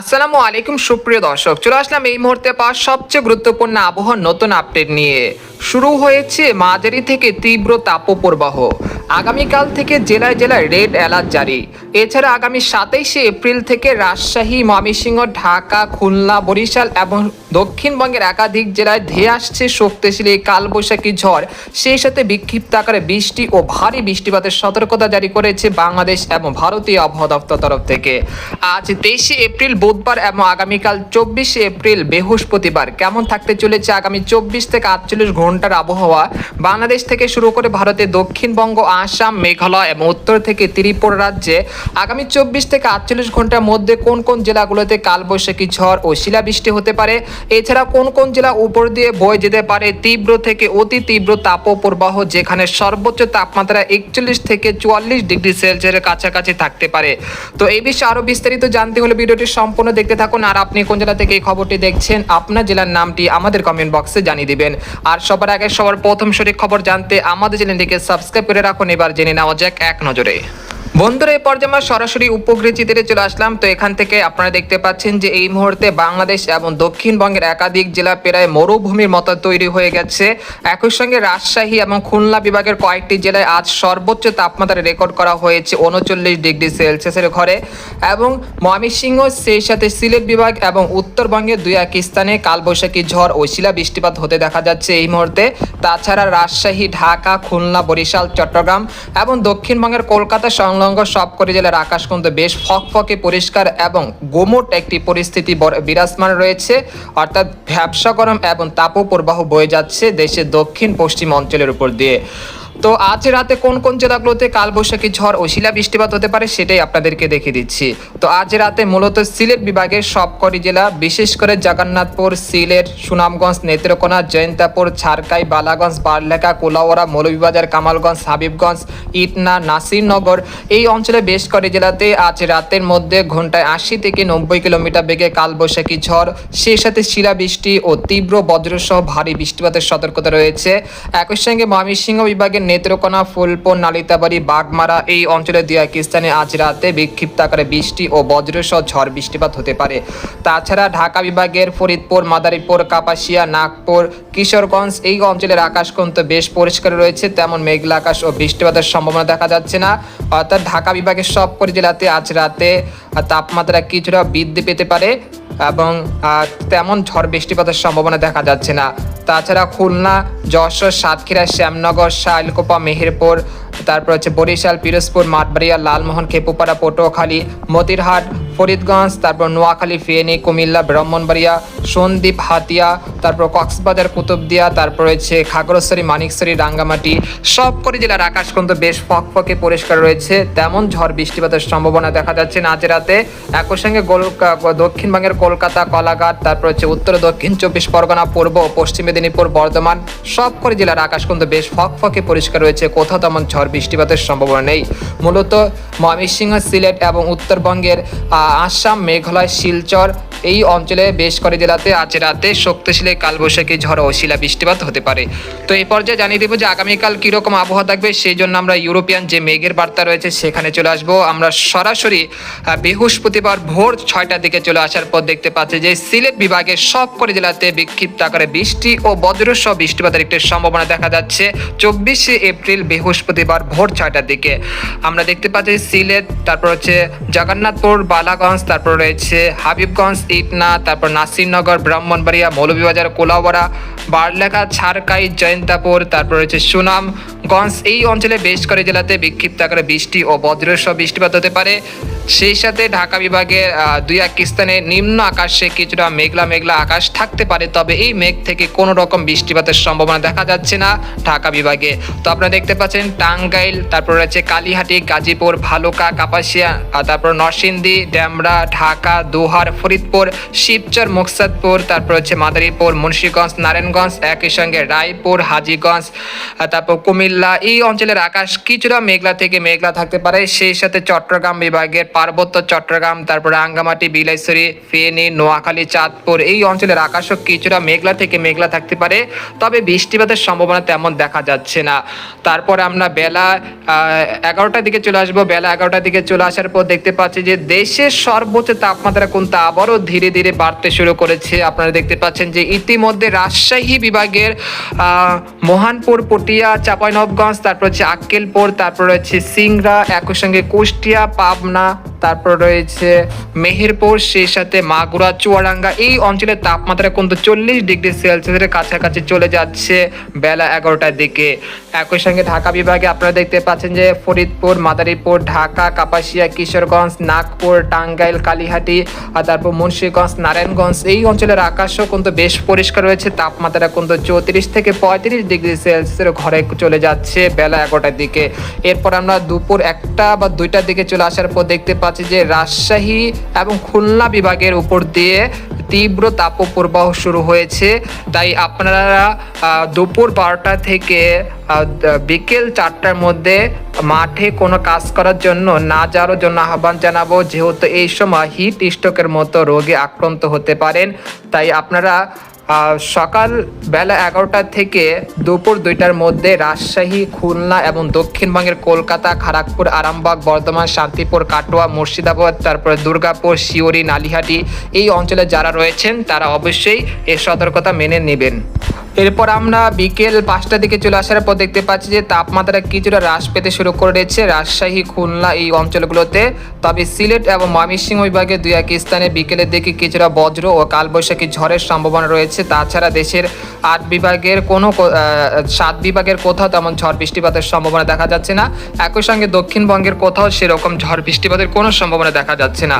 আসসালামু আলাইকুম সুপ্রিয় দর্শক, চলে আসলাম এই মুহূর্তে পাওয়া সবচেয়ে গুরুত্বপূর্ণ আবহাওয়ার নতুন আপডেট নিয়ে। শুরু হয়েছে মাঝারি থেকে তীব্র তাপপ্রবাহ। আগামীকাল থেকে জেলায় জেলায় রেড অ্যালার্ট জারি। এছাড়া আগামী সাতাইশে এপ্রিল থেকে রাজশাহী, ময়মনসিংহ, ঢাকা, খুলনা, বরিশাল এবং দক্ষিণবঙ্গের একাধিক জেলায় ধেয়ে আসছে শক্তিশালী কালবৈশাখী ঝড়। সেই সাথে বিক্ষিপ্ত আকারে বৃষ্টি ও ভারী বৃষ্টিপাতের সতর্কতা জারি করেছে বাংলাদেশ এবং ভারতীয় আবহাওয়া দপ্তর তরফ থেকে। আজ তেইশে এপ্রিল, বুধবার এবং আগামীকাল চব্বিশে এপ্রিল বৃহস্পতিবার কেমন থাকতে চলেছে আগামী চব্বিশ থেকে আটচল্লিশ ঘণ্টার আবহাওয়া বাংলাদেশ থেকে শুরু করে ভারতের দক্ষিণবঙ্গ, আসাম, মেঘালয় এবং উত্তর থেকে ত্রিপুরা রাজ্যে আগামী চব্বিশ থেকে আটচল্লিশ ঘণ্টার মধ্যে কোন কোন জেলাগুলোতে কালবৈশাখী ঝড় ও শিলাবৃষ্টি হতে পারে? এছাড়া কোন কোন জেলা উপর দিয়ে বয়ে যেতে পারে তীব্র থেকে অতি তীব্র তাপপ্রবাহ, যেখানে সর্বোচ্চ তাপমাত্রা একচল্লিশ থেকে চুয়াল্লিশ ডিগ্রি সেলসিয়াসের কাছাকাছি থাকতে পারে? তো এই বিষয়ে আরও বিস্তারিত জানতে হলে ভিডিওটি সম্পূর্ণ দেখতে থাকুন। আর আপনি কোন জেলা থেকে এই খবরটি দেখছেন, আপনার জেলার নামটি আমাদের কমেন্ট বক্সে জানিয়ে দিবেন। আর সবার আগে সবার প্রথম সঠিক খবর জানতে আমাদের চ্যানেলটিকে সাবস্ক্রাইব করে রাখুন। এবার জেনে নেওয়া যাক এক নজরে। বন্ধুরা এই পর্যায়ে আমরা সরাসরি উপগ্রহ চিত্রে চলে আসলাম। তো এখান থেকে আপনারা দেখতে পাচ্ছেন যে এই মুহূর্তে বাংলাদেশ এবং দক্ষিণবঙ্গের একাধিক জেলা প্রায় মরুভূমির মতো তৈরি হয়ে গেছে। একই সঙ্গে রাজশাহী এবং খুলনা বিভাগের কয়েকটি জেলায় আজ সর্বোচ্চ তাপমাত্রা রেকর্ড করা হয়েছে, উনচল্লিশ ডিগ্রি সেলসিয়াসের ঘরে। এবং ময়মনসিংহ, সেই সাথে সিলেট বিভাগ এবং উত্তরবঙ্গের দুই এক স্থানে কালবৈশাখী ঝড় ও শিলা বৃষ্টিপাত হতে দেখা যাচ্ছে এই মুহূর্তে। তাছাড়া রাজশাহী, ঢাকা, খুলনা, বরিশাল, চট্টগ্রাম এবং দক্ষিণবঙ্গের কলকাতা সংলগ্ন সবকটি জেলার আকাশ কিন্তু বেশ ফকফকে পরিষ্কার এবং গোমট একটি পরিস্থিতি বর- বিরাজমান রয়েছে। অর্থাৎ ভ্যাবসা গরম এবং তাপ প্রবাহ বয়ে যাচ্ছে দেশের দক্ষিণ পশ্চিম অঞ্চলের উপর দিয়ে। তো আজ রাতে কোন কোন জেলাগুলোতে কালবৈশাখী ঝড় ও শিলা বৃষ্টিপাত হতে পারে সেটাই আপনাদেরকে দেখিয়ে দিচ্ছি। তো আজ রাতে মূলত সিলেট বিভাগের সবকটি জেলা, বিশেষ করে জগন্নাথপুর, সিলেট, সুনামগঞ্জ, নেত্রকোনা, জয়ন্তাপুর ছারকাই বালাগঞ্জ, বারলেখা কোলাওয়ারা মৌলভীবাজার, কামালগঞ্জ, হাবিবগঞ্জ, ইটনা, নাসিরনগর এই অঞ্চলে বেশ কটি জেলাতে আজ রাতের মধ্যে ঘন্টায় আশি থেকে নব্বই কিলোমিটার বেগে কালবৈশাখী ঝড়, সেই সাথে শিলাবৃষ্টি ও তীব্র বজ্রসহ ভারী বৃষ্টিপাতের সতর্কতা রয়েছে। একই সঙ্গে ময়মনসিংহ বিভাগের নেত্রকোনা ফুলপুর নালিতাবাড়ি বাগমারা এই অঞ্চলে দুই এক স্থানে আজ রাতে বিক্ষিপ্ত আকারে বৃষ্টি ও বজ্রসহ ঝড় বৃষ্টিপাত হতে পারে। তাছাড়া ঢাকা বিভাগের ফরিদপুর, মাদারীপুর, কাপাসিয়া, নাগপুর, কিশোরগঞ্জ এই অঞ্চলের আকাশ কিন্তু বেশ পরিষ্কার রয়েছে, তেমন মেঘলা আকাশ ও বৃষ্টিপাতের সম্ভাবনা দেখা যাচ্ছে না। অর্থাৎ ঢাকা বিভাগের সব সবকটি জেলাতে আজ রাতে তাপমাত্রা কিছুটা বৃদ্ধি পেতে পারে এবং তেমন ঝড় বৃষ্টিপাতের সম্ভাবনা দেখা যাচ্ছে না। তাছাড়া খুলনা যশোর, সাতক্ষীরা, শ্যামনগর শাইলকোপা মেহেরপুর, তারপর হচ্ছে বরিশাল, পিরোজপুর, মাঠবাড়িয়া, লালমোহন, খেপুপাড়া, পটুয়াখালী, মতিরহাট, ফরিদগঞ্জ, তারপর নোয়াখালী, ফেনী, কুমিল্লা, ব্রাহ্মণবাড়িয়া, সন্দ্বীপ, হাতিয়া, তারপর কক্সবাজার, কুতুবদিয়া, তারপর রয়েছে খাগড়াছড়ি, মানিকছড়ি, রাঙ্গামাটি, সবকটি জেলার আকাশ কিন্তু বেশ ফকফকে পরিষ্কার রয়েছে। তেমন ঝড় বৃষ্টিপাতের সম্ভাবনা দেখা যাচ্ছে না আজ রাতে। একই সঙ্গে দক্ষিণবঙ্গের কলকাতা, কলাঘাট, তারপর হচ্ছে উত্তর, দক্ষিণ চব্বিশ পরগনা, পূর্ব পশ্চিম মেদিনীপুর, বর্ধমান সবকটি জেলার আকাশ কিন্তু বেশ ফকফকে পরিষ্কার রয়েছে। কোথাও তেমন ঝড়, বৃষ্টিপাতের সম্ভাবনা নেই। মূলত ময়মনসিংহ, সিলেট এবং উত্তরবঙ্গের আসাম, মেঘালয়, শিলচর এই অঞ্চলে বেশ করে জেলাতে আজ রাতে শক্তিশালী কালবৈশাখী ঝড় ও শিলা বৃষ্টিপাত হতে পারে। তো এই পর্যায়ে জানিয়ে দেবো যে আগামীকাল কীরকম আবহাওয়া থাকবে, সেই জন্য আমরা ইউরোপিয়ান যে মেঘের বার্তা রয়েছে সেখানে চলে আসব। আমরা সরাসরি বৃহস্পতিবার ভোর ছয়টার দিকে চলে আসার পর দেখতে পাচ্ছি যে সিলেট বিভাগের সব করে জেলাতে বিক্ষিপ্ত আকারে বৃষ্টি ও বজ্রসহ বৃষ্টিপাতের একটি সম্ভাবনা দেখা যাচ্ছে। চব্বিশে এপ্রিল বৃহস্পতিবার ভোর ছয়টার দিকে। আমরা দেখতে পাচ্ছি সিলেট, তারপর হচ্ছে জগন্নাথপুর, বালাগঞ্জ, তারপর রয়েছে হাবিবগঞ্জ, ইটনা, তারপর নাসিরনগর, ব্রাহ্মণবাড়িয়া, মৌলভীবাজার, কোলাওয়াড়া বারলেখা ছারকাই, জয়ন্তাপুর, তারপর রয়েছে সুনামগঞ্জ এই অঞ্চলে বেশ করে জেলাতে বিক্ষিপ্ত আকারে বৃষ্টি ও বজ্রসহ বৃষ্টিপাত হতে পারে। সেই সাথে ঢাকা বিভাগের দুই এক স্থানে নিম্ন আকাশে কিছুটা মেঘলা মেঘলা আকাশ থাকতে পারে। তবে এই মেঘ থেকে কোনো রকম বৃষ্টিপাতের সম্ভাবনা দেখা যাচ্ছে না ঢাকা বিভাগে। তো আপনারা দেখতে পাচ্ছেন টাঙ্গাইল, তারপর রয়েছে কালীহাটি, গাজীপুর, ভালুকা, কাপাসিয়া তারপর নরসিংদী, ড্যামরা, ঢাকা, দোহার, ফরিদপুর, শিবচর, মুকসাদপুর, তারপর হচ্ছে মাদারীপুর, মুন্সীগঞ্জ, নারায়ণগঞ্জ, একই সঙ্গে রায়পুর, হাজিগঞ্জ তারপর কুমিল্লা। এই অঞ্চলের আকাশ কিছুটা মেঘলা থেকে মেঘলা থাকতে পারে। সেই সাথে চট্টগ্রাম বিভাগের পার্বত্য চট্টগ্রাম, তারপরে রাঙ্গামাটি, বিলাইছড়ি, ফেনী, নোয়াখালী, চাঁদপুর, এই অঞ্চলের আকাশও কিছুটা মেঘলা থেকে মেঘলা থাকতে পারে। তবে বৃষ্টিপাতের সম্ভাবনা তেমন দেখা যাচ্ছে না। তারপর আমরা বেলা এগারোটার দিকে চলে আসব। বেলা এগারোটার দিকে চলে আসার পর দেখতে পাচ্ছি যে দেশের সর্বোচ্চ তাপমাত্রা কিন্তু আবারও ধীরে ধীরে বাড়তে শুরু করেছে। আপনারা দেখতে পাচ্ছেন যে ইতিমধ্যে রাজশাহী বিভাগের মহানপুর, পটিয়া চাঁপাইনবগঞ্জ তারপর হচ্ছে আক্কেলপুর, তারপর রয়েছে সিংড়া, একই সঙ্গে কুষ্টিয়া, পাবনা তারপর রয়েছে মেহেরপুর, সেই সাথে মাগুরা, চুয়াডাঙ্গা। এই অঞ্চলের তাপমাত্রা কিন্তু চল্লিশ ডিগ্রি সেলসিয়াসের কাছাকাছি চলে যাচ্ছে বেলা এগারোটার দিকে। একই সঙ্গে ঢাকা বিভাগে আপনারা দেখতে পাচ্ছেন যে ফরিদপুর, মাদারীপুর, ঢাকা, কাপাসিয়া, কিশোরগঞ্জ, নাগপুর, টাঙ্গাইল, কালীহাটি, আর তারপর মুন্সীগঞ্জ, নারায়ণগঞ্জ এই অঞ্চলের আকাশও কিন্তু বেশ পরিষ্কার রয়েছে। তাপমাত্রা কিন্তু চৌত্রিশ থেকে পঁয়ত্রিশ ডিগ্রি সেলসিয়াসের ঘরে চলে যাচ্ছে বেলা এগারোটার দিকে। এরপর আমরা দুপুর একটা বা দুইটার দিকে চলে আসার পর দেখতে পাচ্ছি যে রাজশাহী এবং খুলনা বিভাগের উপর দিয়ে তীব্র তাপপ্রবাহ শুরু হয়েছে। তাই আপনারা দুপুর বারোটা থেকে বিকেল চারটার মধ্যে মাঠে কোনো কাজ করার জন্য না যাওয়ার জন্য আহ্বান জানাব। যেহেতু এই সময় হিট স্ট্রোকের মতো রোগে আক্রান্ত হতে পারেন। তাই আপনারা সকাল বেলা এগারোটা থেকে দুপুর দুইটার মধ্যে রাজশাহী, খুলনা এবং দক্ষিণবঙ্গের কলকাতা, খড়গপুর, আরামবাগ, বর্ধমান, শান্তিপুর, কাটোয়া, মুর্শিদাবাদ, তারপরে দুর্গাপুর শিওরি নালিহাটি এই অঞ্চলে যারা রয়েছেন, তারা অবশ্যই এই সতর্কতা মেনে নেবেন। এরপর আমরা বিকেল পাঁচটার দিকে চলে আসার পর দেখতে পাচ্ছি যে তাপমাত্রা কিছুটা হ্রাস পেতে শুরু করেছে রাজশাহী, খুলনা এই অঞ্চলগুলোতে। তবে সিলেট এবং ময়মনসিংহ বিভাগে দুই এক স্থানে বিকেলের দিকে কিছুটা বজ্র ও কালবৈশাখী ঝড়ের সম্ভাবনা রয়েছে। তাছাড়া দেশের আট বিভাগের কোনো সাত বিভাগের কোথাও তেমন ঝড় বৃষ্টিপাতের সম্ভাবনা দেখা যাচ্ছে না। একই সঙ্গে দক্ষিণবঙ্গের কোথাও সেরকম ঝড় বৃষ্টিপাতের কোনো সম্ভাবনা দেখা যাচ্ছে না।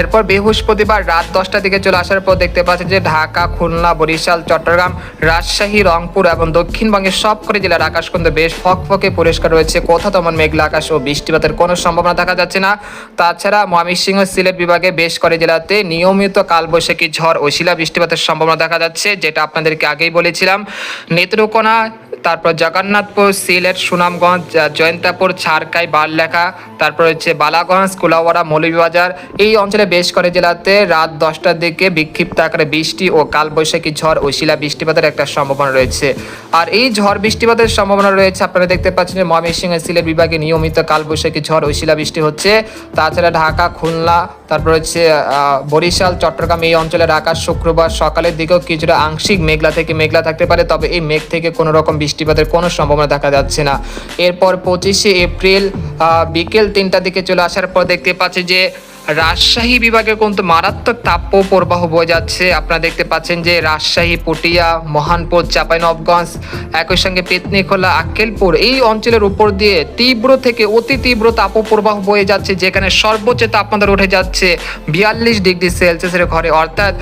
এরপর বৃহস্পতিবার রাত দশটা দিকে চলে আসার পর দেখতে পাচ্ছি যে ঢাকা, খুলনা, বরিশাল, চট্টগ্রাম, রাজশাহী, রংপুর এবং দক্ষিণবঙ্গের সবকটি জেলার আকাশ কিন্তু বেশ ফকফকে পরিষ্কার রয়েছে। কোথাও তেমন মেঘলা আকাশ ও বৃষ্টিপাতের কোনো সম্ভাবনা দেখা যাচ্ছে না। তাছাড়া ময়মনসিংহ সিলেট বিভাগে বেশ করে জেলাতে নিয়মিত কালবৈশাখী ঝড় ও শিলা বৃষ্টিপাতের সম্ভাবনা দেখা যাচ্ছে, যেটা আপনাদেরকে আগেই বলেছিলাম। নেত্রকোনা তারপর জগন্নাথপুর, সিলেট, সুনামগঞ্জ জয়ন্তাপুর ছাড়কাই বারলেখা তারপর হচ্ছে বালাগঞ্জ, কুলাওয়াড়া, মৌলভীবাজার। এই অঞ্চলে বেশ করে জেলাতে রাত দশটার দিকে বিক্ষিপ্ত আকারে বৃষ্টি ও কালবৈশাখী ঝড় ও শিলা বৃষ্টিপাতের একটা সম্ভাবনা রয়েছে। আর এই ঝড় বৃষ্টিপাতের সম্ভাবনা রয়েছে, আপনারা দেখতে পাচ্ছেন যে ময়মনসিংহ সিলেট বিভাগে নিয়মিত কালবৈশাখী ঝড় ও শিলা বৃষ্টি হচ্ছে। তাছাড়া ঢাকা, খুলনা, তারপর হচ্ছে বরিশাল, চট্টগ্রাম এই অঞ্চলের আকাশ শুক্রবার সকালের দিকেও কিছুটা আংশিক মেঘলা থেকে মেঘলা থাকতে পারে। তবে এই মেঘ থেকে কোনো রকম বৃষ্টিপাতের কোনো সম্ভাবনা দেখা যাচ্ছে না। এরপর পঁচিশে এপ্রিল বিকেল তিনটার দিকে চলে আসার পর দেখতে পাচ্ছি যে রাজশাহী বিভাগে কিন্তু মারাত্মক তাপ প্রবাহ বয়ে যাচ্ছে। আপনারা দেখতে পাচ্ছেন যে রাজশাহী, পটিয়া, মহানপুর চাঁপাইনবগঞ্জ একই সঙ্গে পেতনিখোলা, আক্কেলপুর এই অঞ্চলের উপর দিয়ে তীব্র থেকে অতি তীব্র তাপপ্রবাহ বয়ে যাচ্ছে, যেখানে সর্বোচ্চ তাপমাত্রা উঠে যাচ্ছে বিয়াল্লিশ ডিগ্রি সেলসিয়াসের ঘরে। অর্থাৎ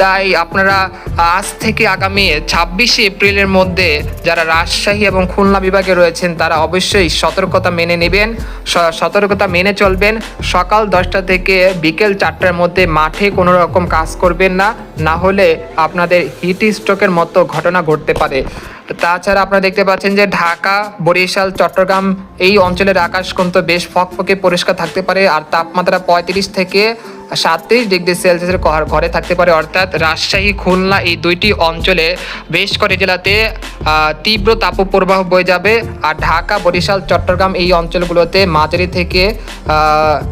তাই আপনারা আজ থেকে আগামী ছাব্বিশে এপ্রিলের মধ্যে যারা রাজশাহী এবং খুলনা বিভাগে রয়েছেন, তারা অবশ্যই সতর্কতা মেনে নেবেন সতর্কতা মেনে চলবেন। সকাল দশটা থেকে বিকেল চারটার মধ্যে মাঠে কোনো রকম কাজ করবেন না। না হলে আপনাদের হিট স্ট্রোকের মতো ঘটনা ঘটতে পারে। তাছাড়া আপনারা দেখতে পাচ্ছেন যে ঢাকা, বরিশাল, চট্টগ্রাম এই অঞ্চলের আকাশ কিন্তু বেশ ফকফকে পরিষ্কার থাকতে পারে আর তাপমাত্রা পঁয়ত্রিশ থেকে সাতত্রিশ ডিগ্রি সেলসিয়াসের ঘর- থাকতে পারে। অর্থাৎ রাজশাহী, খুলনা এই দুইটি অঞ্চলে বেশ করে জেলাতে তীব্র তাপপ্রবাহ বয়ে যাবে আর ঢাকা, বরিশাল, চট্টগ্রাম এই অঞ্চলগুলোতে মাঝারি থেকে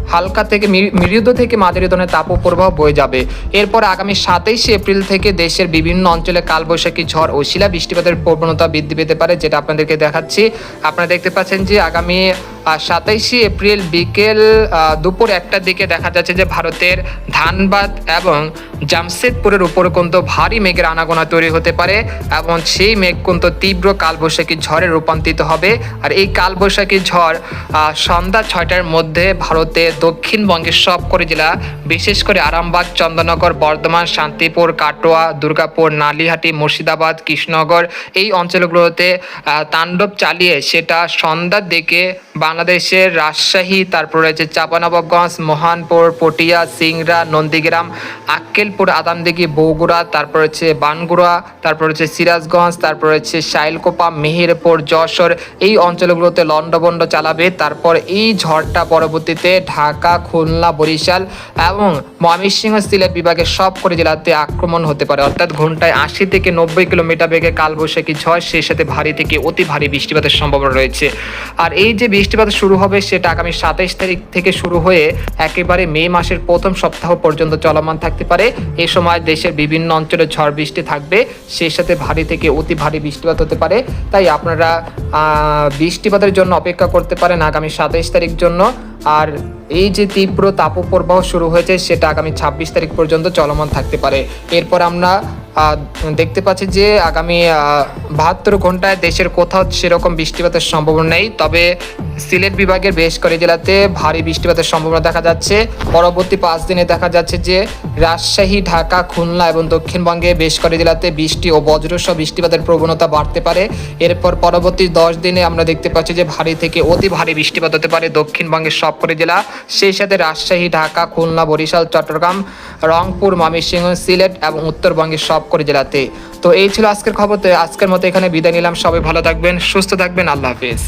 হালকা থেকে মৃদু থেকে মাঝারি ধরনের তাপপ্রবাহ বয়ে যাবে। এরপর আগামী সাতাইশে এপ্রিল থেকে দেশের বিভিন্ন অঞ্চলে কালবৈশাখী ঝড় ও শিলা বৃষ্টিপাতের প্রবণতা বৃদ্ধি পেতে পারে, যেটা আপনাদেরকে দেখাচ্ছি। আপনারা দেখতে পাচ্ছেন যে আগামী সাতাইশে এপ্রিল বিকেল দুপুর একটার দিকে দেখা যাচ্ছে যে ভারতের ধানবাদ এবং জামশেদপুরের উপর কিন্তু ভারী মেঘের আনাগোনা তৈরি হতে পারে এবং সেই মেঘ কিন্তু তীব্র কালবৈশাখী ঝড়ে রূপান্তরিত হবে। আর এই কালবৈশাখী ঝড় সন্ধ্যা ছয়টার মধ্যে ভারতে দক্ষিণবঙ্গের সব করে জেলা, বিশেষ করে আরামবাগ চন্দননগর বর্ধমান, শান্তি গাজীপুর কাটোয়া, দুর্গাপুর, নালিহাটি, মুর্শিদাবাদ, কৃষ্ণনগর এই অঞ্চলগুলোতে তাণ্ডব চালিয়ে সেটা সন্ধ্যার দিকে বাংলাদেশের রাজশাহী, তারপর রয়েছে চাপানবাবগঞ্জ, মহানপুর, পটিয়া, সিংড়া, নন্দীগ্রাম, আক্কেলপুর, আদামদিঘি, বগুড়া, তারপর হচ্ছে বানগুড়া, তারপর হচ্ছে সিরাজগঞ্জ, তারপর হচ্ছে শাইলকোপা, মেহেরপুর, যশোর এই অঞ্চলগুলোতে লন্ডবন্ড চালাবে। তারপর এই ঝড়টা পরবর্তীতে ঢাকা, খুলনা, বরিশাল এবং ময়মনসিংহ, সিলেট বিভাগের সবকটি জেলাতে আক্রমণ হতে পারে। অর্থাৎ ঘন্টায় আশি থেকে নব্বই কিলোমিটার বেগে কালবৈশাখী ঝড় সেই সাথে ভারী থেকে অতি ভারী বৃষ্টিপাতের সম্ভাবনা রয়েছে। আর এই যে বৃষ্টিপাত শুরু হবে, সেটা আগামী সাতাইশ তারিখ থেকে শুরু হয়ে একেবারে মে মাসের প্রথম সপ্তাহ পর্যন্ত চলমান থাকতে পারে। এ সময় দেশের বিভিন্ন অঞ্চলে ঝড় বৃষ্টি থাকবে সেই সাথে ভারী থেকে অতি ভারী বৃষ্টিপাত হতে পারে। তাই আপনারা বৃষ্টিপাতের জন্য অপেক্ষা করতে পারেন আগামী সাতাইশ তারিখ জন্য। আর এই যে তীব্র তাপপ্রবাহ শুরু হয়েছে, সেটা আগামী ছাব্বিশ তারিখ পর্যন্ত চলমান থাকতে পারে। এরপর আমরা দেখতে পাচ্ছি যে আগামী বাহাত্তর ঘন্টায় দেশের কোথাও সেরকম বৃষ্টিপাতের সম্ভাবনা নেই। তবে সিলেট বিভাগের বেশ কয়েক জেলাতে ভারী বৃষ্টিপাতের সম্ভাবনা দেখা যাচ্ছে। পরবর্তী পাঁচ দিনে দেখা যাচ্ছে যে রাজশাহী, ঢাকা, খুলনা এবং দক্ষিণবঙ্গে বেশ কয়েক জেলাতে বৃষ্টি ও বজ্রসহ বৃষ্টিপাতের প্রবণতা বাড়তে পারে। এরপর পরবর্তী দশ দিনে আমরা দেখতে পাচ্ছি যে ভারী থেকে অতি ভারী বৃষ্টিপাত হতে পারে দক্ষিণবঙ্গের সবকটি জেলা। সেই সাথে রাজশাহী, ঢাকা, খুলনা, বরিশাল, চট্টগ্রাম, রংপুর, ময়মনসিংহ, সিলেট এবং উত্তরবঙ্গের সবকটি জেলাতে। তো এই ছিল আজকের খবর। তো আজকের মতো এখানে বিদায় নিলাম। সবাই ভালো থাকবেন, সুস্থ থাকবেন। আল্লাহ হাফিজ।